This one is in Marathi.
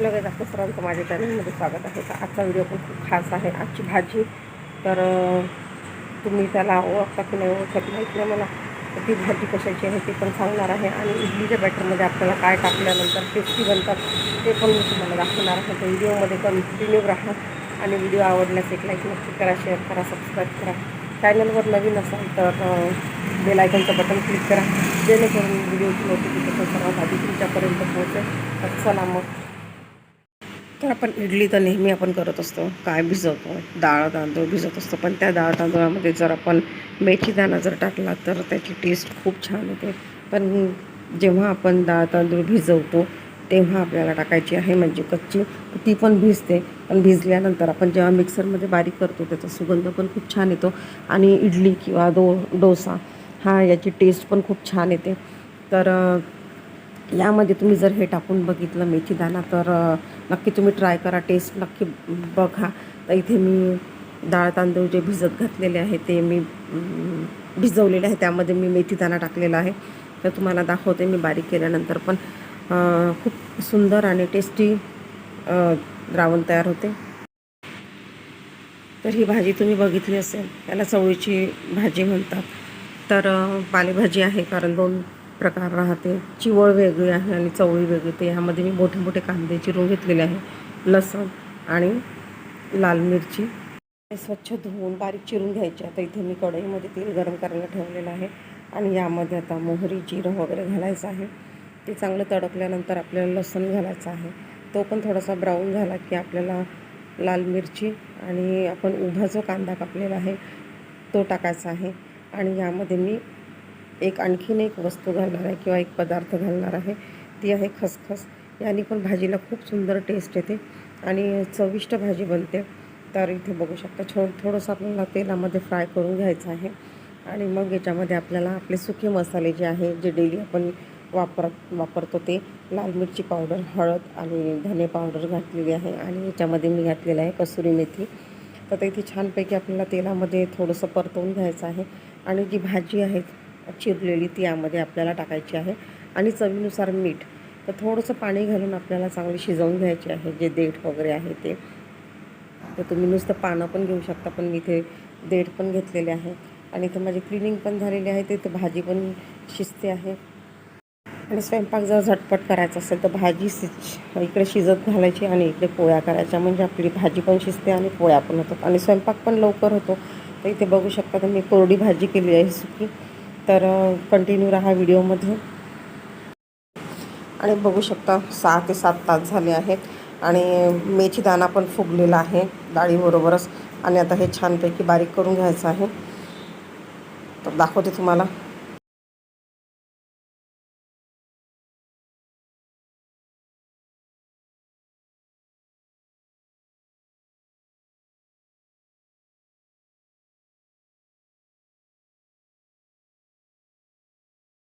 लगेच आपलं सर्वांचं माझ्या चॅनलमध्ये स्वागत आहे. तर आजचा व्हिडिओ पण खूप खास आहे. आजची भाजी तर तुम्ही त्याला ओळखता की नाही ओळखत माहीत नाही मला तर ती भाजी कशाची आहे ते पण सांगणार आहे. आणि इडलीच्या बॅटरमध्ये आपल्याला काय टाकल्यानंतर टेस्टी बनतात ते पण मी तुम्हाला दाखवणार आहे. तर व्हिडिओमध्ये कंटिन्यू राहा आणि व्हिडिओ आवडल्यास एक लाईक नक्की करा शेअर करा सबस्क्राईब करा. चॅनलवर नवीन असाल तर बेलायकनचं बटन क्लिक करा. जेणेकरून व्हिडिओची नोटिफिकेशन सर्वात आधी तुमच्यापर्यंत पोहोचेल. तर चला मग तर आपण इडली तर नेहमी आपण करत असतो. काय भिजवतो? डाळ तांदूळ भिजत असतो. पण त्या डाळ तांदूळामध्ये जर आपण मेथीदाणा जर टाकला तर त्याची टेस्ट खूप छान येते पण जेव्हा आपण डाळ तांदूळ भिजवतो तेव्हा आपल्याला टाकायची आहे म्हणजे कच्ची. ती पण भिजते. पण भिजल्यानंतर आपण जेव्हा मिक्सरमध्ये बारीक करतो त्याचा सुगंध पण खूप छान येतो. आणि इडली किंवा दो डोसा हा याची टेस्ट पण खूप छान येते. तर यामध्ये तुम्ही जर हे टाकून बघितलं मेथीदाणा तर नक्की तुम्ही ट्राय करा टेस्ट नक्की बघा. तर इथे मी डाळ तांदूळ जे भिजत घातलेले आहे ते मी भिजवलेले आहे. त्यामध्ये मी मेथीदाणा टाकलेला आहे. तर तुम्हाला दाखवते मी बारीक केल्यानंतर पण. खूप सुंदर आणि टेस्टी द्रावण तयार होते. तर ही भाजी तुम्ही बघितली असेल त्याला चवळीची भाजी म्हणतात. तर पालेभाजी आहे कारण दोन प्रकार राहते. चिवळ वेगळी आहे आणि चवळी वेगळी. तर ह्यामध्ये मी मोठे मोठे कांदे चिरून घेतलेले आहे. लसण आणि लाल मिरची. स्वच्छ धुवून बारीक चिरून घ्यायचे. आता इथे मी कढईमध्ये तेल गरम करायला ठेवलेलं आहे. आणि यामध्ये आता मोहरी जिरं वगैरे घालायचं आहे. ते चांगलं तडकल्यानंतर आपल्याला लसूण घालायचं आहे. तो पण थोडासा ब्राऊन झाला की आपल्याला लाल मिरची आणि आपण उभा जो कांदा कापलेला आहे तो टाकायचा आहे. आणि यामध्ये मी एक आणखीन एक वस्तू घालणार आहे किंवा एक पदार्थ घालणार आहे. ती आहे खसखस. याने पण भाजीला खूप सुंदर टेस्ट येते आणि चविष्ट भाजी बनते. तर इथे बघू शकता छो थोडंसं आपल्याला तेलामध्ये फ्राय करून घ्यायचं आहे. आणि मग याच्यामध्ये आपल्याला आपले सुके मसाले जे आहे जे डेली आपण वापरत वापरतो ते लाल मिरची पावडर हळद आणि धने पावडर घातलेली आहे. आणि याच्यामध्ये मी घातलेलं आहे कसुरी मेथी. तर ते इथे छानपैकी आपल्याला तेलामध्ये थोडंसं परतवून घ्यायचं आहे. आणि जी भाजी आहे चिरलेली ती यामध्ये आपल्याला टाकायची आहे. आणि चवीनुसार मीठ. तर थोडंसं पाणी घालून आपल्याला चांगली शिजवून घ्यायची आहे. जे देठ वगैरे आहे ते. तर तुम्ही नुसतं पानं पण घेऊ शकता पण मी इथे देठ पण घेतलेले आहे. आणि इथं माझी क्लिनिंग पण झालेली आहे. ते इथं भाजी पण शिजते आहे. आणि स्वयंपाक जर झटपट करायचा असेल तर भाजी शिज इकडे शिजत घालायची आणि इकडे पोळ्या करायच्या. म्हणजे आपली भाजी पण शिजते आणि पोळ्या पण होतात. आणि स्वयंपाक पण लवकर होतो. तर इथे बघू शकता तर मी कोरडी भाजी केली आहे सुकी. तर कंटिन्यू राहा व्हिडिओमध्ये. आणि बघू शकता सहा ते सात तास झाले आहेत आणि मेथी दाणा पण फुगलेला आहे डाळीबरोबरच. आणि आता हे छानपैकी बारीक करून घ्यायचं आहे. तर दाखवते तुम्हाला.